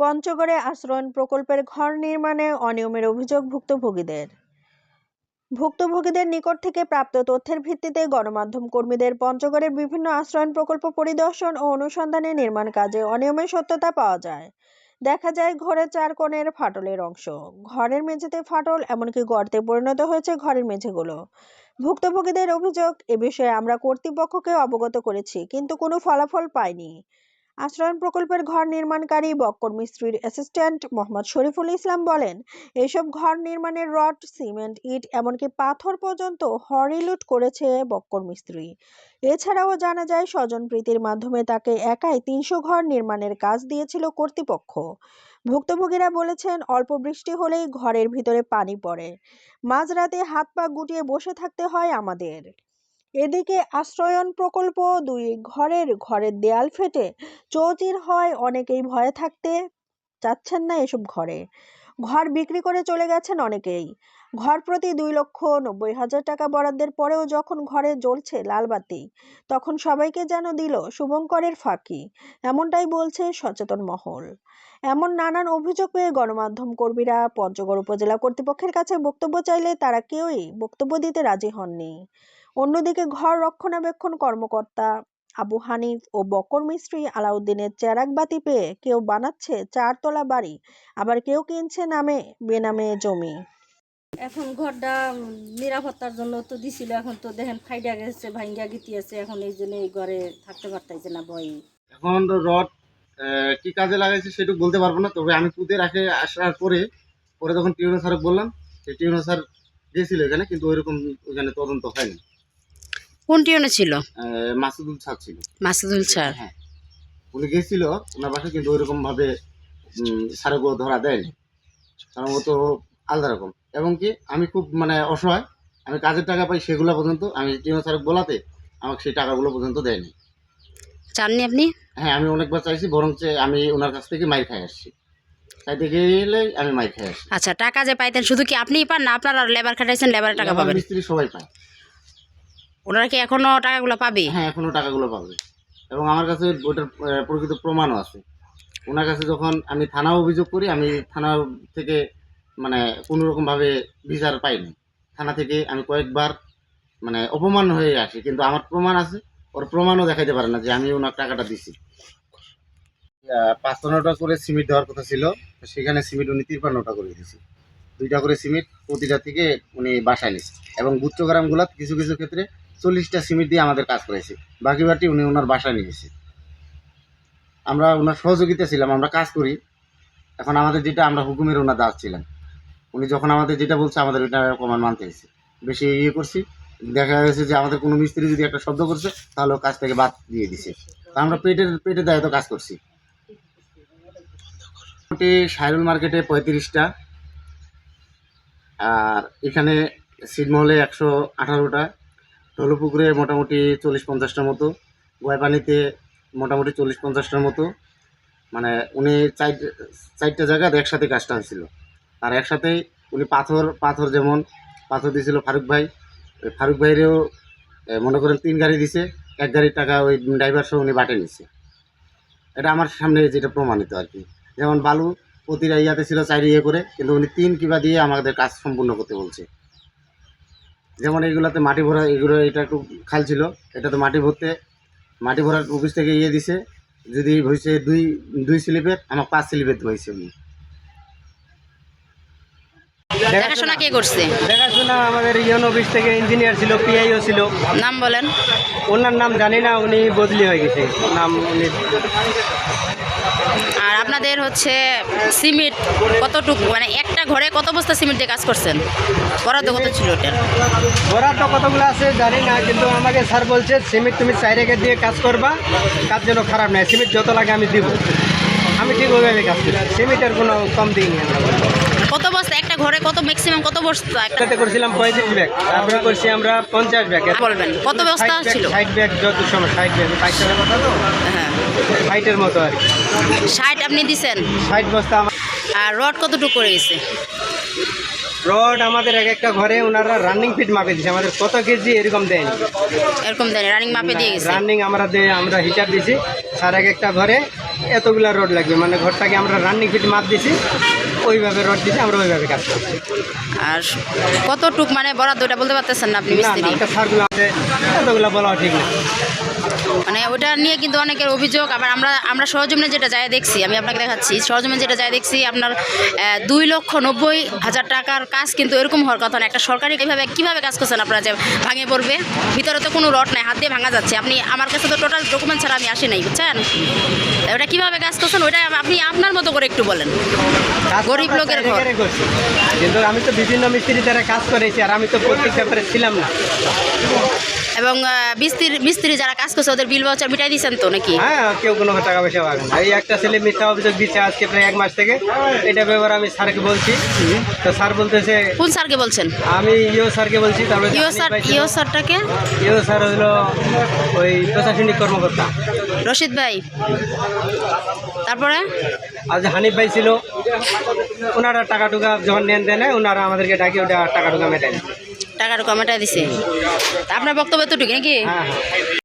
পঞ্চগড়ে আশ্রয়ণ প্রকল্পের ঘর নির্মাণে অনিয়মের অভিযোগ ভুক্তভোগীদের। ভুক্তভোগীদের নিকট থেকে প্রাপ্ত তথ্যের ভিত্তিতে গণমাধ্যম কর্মীদের পঞ্চগড়ের বিভিন্ন আশ্রয়ণ প্রকল্প পরিদর্শন ও অনুসন্ধানে নির্মাণ কাজে অনিয়মের সত্যতা পাওয়া যায়। দেখা যায় ঘরের চার কোণের ফাটলের অংশ। ঘরের মেঝেতে ফাটল, এমনকি গর্তে পরিণত হয়েছে ঘরের মেঝেগুলো। ভুক্তভোগীদের অভিযোগ, এ বিষয়ে আমরা কর্তৃপক্ষকে অবগত করেছি, কিন্তু কোনো ফলাফল পাইনি। আশ্রয়ণ প্রকল্পের ঘর নির্মাণকারী বক্কর মিস্ত্রির অ্যাসিস্ট্যান্ট মোহাম্মদ শরীফুল ইসলাম বলেন, এসব ঘর নির্মাণের রড, সিমেন্ট, ইট, এমনকি পাথর পর্যন্ত হরিলুট করেছে বক্কর মিস্ত্রি। এছাড়াও জানা যায়, স্বজন প্রীতির মাধ্যমে তাকে একাই তিনশো ঘর নির্মাণের কাজ দিয়েছিল কর্তৃপক্ষ। ভুক্তভোগীরা বলেছেন, অল্প বৃষ্টি হলেই ঘরের ভিতরে পানি পড়ে। মাঝরাতে হাত পা গুটিয়ে বসে থাকতে হয় আমাদের। এদিকে আশ্রয়ণ প্রকল্প দুই ঘরের ঘরের দেয়াল ফেটে চৌচির হয়, অনেকেই ভয়ে থাকতে চাচ্ছেন না এসব ঘরে। ঘর বিক্রি করে চলে গেছেন অনেকেই। ঘর প্রতি দুই লক্ষ নব্বই হাজার টাকা বরাদ্দের পরেও যখন ঘরে জ্বলছে লালবাতি তখন সবাইকে যেন দিল শুভঙ্করের ফাঁকি, এমনটাই বলছে সচেতন মহল। এমন নানান অভিযোগ পেয়ে গণমাধ্যম কর্মীরা পঞ্চগড় উপজেলা কর্তৃপক্ষের কাছে বক্তব্য চাইলে তারা কেউই বক্তব্য দিতে রাজি হননি। অন্যদিকে ঘর রক্ষণাবেক্ষণ কর্মকর্তা আবু হানিফ ও বকর মিস্ত্রি আলাউদ্দিনের চেরাগ বাতি পেয়ে কেউ বানাচ্ছে চারতলা বাড়ি আবার কেউ কিনছে নামে বেনামে জমি। এখন ঘরটা নিরাপত্তার জন্য তো দিছিল এখন তো দেখেন ফাইডা গেছে ভাঙ্গা গিতিয়েছে এখন এই জন্য এই ঘরে থাকতে পারতাইছে না ভয়ে। এখন রড কি কাজে লাগাইছে সেটুকু বলতে পারব না তবে আমি পুঁতে রাখে আসার পরে পরে যখন টিউনো স্যারকে বললাম সেই টিউনো স্যার গেছিল এখানে কিন্তু ওইরকম ওখানে তদন্ত হয়নি। কোন টিউনে ছিল? মাসুদুল স্যার ছিল। মাসুদুল স্যার হ্যাঁ। উনি গেছিল ওনার বাসায় কিন্তু ওইরকম ভাবে স্যারকে ধরা দেয়নি। কারণ ও তো আলাদা রকম। এবং কি আমি খুব মানে অসহায়। আমি কাজের টাকা পাই সেগুলো পর্যন্ত আমি টিউনো স্যারকে বলাতে আমাকে সেই টাকাগুলো পর্যন্ত দেয়নি। চাননি আপনি? হ্যাঁ আমি অনেকবার চাইছি বরং আমি ওনার কাছ থেকে মাইর খাই আসছি। চাইতে গেলে আমি মাইর খাই আসছি। আচ্ছা টাকা যে পাইতেন শুধু কি আপনিই পান না আপনারা লেবার খাটাইছেন লেবারের টাকা পাবেন? মিস্ত্রি সবাই পায়। ওনারা কি এখনও টাকাগুলো পাবে? হ্যাঁ এখনও টাকাগুলো পাবে। এবং আমার কাছে ওটার প্রকৃত প্রমাণও আছে। ওনার কাছে যখন আমি থানা অভিযোগ করি আমি থানা থেকে মানে কোনো রকম ভাবে বিচার পাইনি থানা থেকে আমি কয়েকবার মানে অপমান হয়ে আসি কিন্তু আমার প্রমাণ আছে। ওর প্রমাণও দেখাইতে পারে না যে আমি ওনার টাকাটা দিছি। পাঁচপান্নটা করে সিমেন্ট দেওয়ার কথা ছিল সেখানে সিমেন্ট উনি তিরপান্নটা করে দিয়েছি। দুইটা করে সিমেন্ট প্রতিটা থেকে উনি বাসায় নিছে এবং গুচ্ছগ্রামগুলো কিছু কিছু ক্ষেত্রে চল্লিশটা সিমেন্ট দিয়ে আমাদের কাজ করেছে বাকি বাটি উনি ওনার বাসায় নিয়েছে আমরা ওনার সহযোগিতা ছিলাম, আমরা কাজ করি। এখন আমাদের যেটা, আমরা হুকুমের ওনার দাস ছিলাম। উনি যখন আমাদের যেটা বলছে, আমাদের ওইটা প্রমাণ মানতে হয়েছে। বেশি ইয়ে করছি, দেখা গেছে যে আমাদের কোনো মিস্ত্রি যদি একটা শব্দ করছে, তাহলে কাজ থেকে বাদ দিয়ে দিছে। তা আমরা পেটের পেটে দায়িত্ব কাজ করছি। মোটামুটি সাইরুল মার্কেটে পঁয়ত্রিশটা, আর এখানে সিটমহলে একশো আঠারোটা ঢোলপুকুরে মোটামুটি চল্লিশ পঞ্চাশটার মতো গয়পানিতে মোটামুটি চল্লিশ পঞ্চাশটার মতো। মানে উনি চার, চারটা জায়গায় একসাথে কাজটা হয়েছিল। আর একসাথেই উনি পাথর পাথর যেমন পাথর দিয়েছিল ফারুক ভাই ওই ফারুক ভাইয়েরও মনে করেন তিন গাড়ি দিছে, এক গাড়ির টাকা ওই ড্রাইভার সহ উনি বাটে নিছে। এটা আমার সামনে যেটা প্রমাণিত আর কি। যেমন বালু প্রতিটা ইয়াতে ছিল চার ইয়ে করে, কিন্তু উনি তিন কিবা দিয়ে আমাদের কাজ সম্পূর্ণ করতে বলছে। যেমন এইগুলাতে মাটি ভরা এগুলো এটা একটু খাল ছিল এটাতে মাটি ভরতে মাটি ভরার অফিস থেকে ইয়ে দিছে যদি হয়েছে দুই দুই স্লিপের আমার পাঁচ স্লিপের হয়েছে উনি। দেখাশোনা কে করছে? দেখাশোনা আমাদের ইউন অফিস থেকে ইঞ্জিনিয়ার ছিল পিআইও ছিল। নাম বলেন। ওনার নাম জানি না উনি বদলি হয়ে গেছে। নাম উনি আপনাদের হচ্ছে সিমেন্ট কতটুকু মানে একটা ঘরে কত বস্তা সিমেন্ট দিয়ে কাজ করছেন? বরাদ্দ কত ছিল ওটার? বরাদ্দ কতগুলো আছে জানি না, কিন্তু আমাকে স্যার বলছে সিমেন্ট তুমি চাই রেখে দিয়ে কাজ করবা, কাজ যেন খারাপ নয় সিমেন্ট যত লাগে আমি দিব। আমি ঠিক ওইভাবে কাজ করি সিমেন্টের কোনো কম দিইনি কত বস্তা? একটা ঘরে কত ম্যাক্সিমাম কত বস্তা? একটা একটাতে করছিলাম পঁয়ত্রিশ ব্যাগ। তারপরে করছি আমরা পঞ্চাশ ব্যাগ। বলবেন? কত বস্তা ছিল? ষাট ব্যাগ যত সময় ষাট ব্যাগ। পাইকারের কথা তো? হ্যাঁ ষাটের মতো আর কি। ষাট আপনি দিছেন? ষাট বস্তা আমার আর রড কতটুকু করে গেছে রড আমাদের এক একটা ঘরে ওনারা রানিং ফিট মাপে দিয়েছে আমাদের কত কেজি এরকম দেয়নি এরকম দেন রানিং মাপে দিয়ে গেছে। রানিং আমরা আমরা হিটার দিছি। স্যার এক একটা ঘরে এতগুলা রড লাগবে। মানে ঘরটাকে আমরা রানিং ফিট মাপ দিছি। ওইভাবে রড দিছি আমরা ওইভাবে কাজ করছি। আর কতটুক মানে বরাদ্দ ওটা বলতে পারতেছেন না আপনি মিস্ত্রি? সারগুলো আছে এতগুলা বলাও ঠিক না। মানে ওটা নিয়ে কিন্তু অনেকের অভিযোগ আবার আমরা আমরা সরজমিনে যেটা যায় দেখছি আমি আপনাকে দেখাচ্ছি সরজমিনে যেটা যায় দেখছি আপনার দুই লক্ষ নব্বই হাজার টাকার কাজ কিন্তু এরকম হওয়ার কথা না একটা সরকারি কীভাবে কীভাবে কাজ করছেন আপনারা যে ভাঙে পড়বে? ভিতরে তো কোনো রড নাই হাত দিয়ে ভাঙা যাচ্ছে। আপনি আমার কাছে তো টোটাল ডকুমেন্ট ছাড়া আমি আসি নাই বুঝছেন? ওটা কীভাবে কাজ করছেন ওটা আপনি আপনার মতো করে একটু বলেন। কাজ গরিব লোকের ঘর। কিন্তু আমি তো বিভিন্ন মিস্ত্রি দ্বারা কাজ করেছি আর আমি তো প্রত্যেক ব্যাপারে ছিলাম না। এবং মিস্ত্রি মিস্ত্রি যারা কাজ করছে ওদের বিল ভাউচার মিটাই দিয়েছেন তো নাকি? হ্যাঁ কেউ কোনো টাকা পয়সা পাবে না। এই একটা ছেলে মিথ্যা অভিযোগ দিচ্ছে আজকে প্রায় এক মাস থেকে। এটা ব্যাপারে আমি স্যারকে বলছি। তো স্যার বলতেছে কোন স্যারকে বলছেন? আমি ইও স্যারকে বলছি তারপরে ইও স্যার ইও স্যারটাকে? ইও স্যার হলো ওই প্রশাসনিক কর্মকর্তা। রশিদ ভাই। তারপরে? আজ হানিফ ভাই ছিল। ওনারা টাকা টুকা যখন নেন দেন ওনারা আমাদেরকে ডাকি ওটা টাকা টুকা টাকা টুকু মেটায় দিছে? আপনার বক্তব্য তো ঠিক নাকি? হ্যাঁ হ্যাঁ।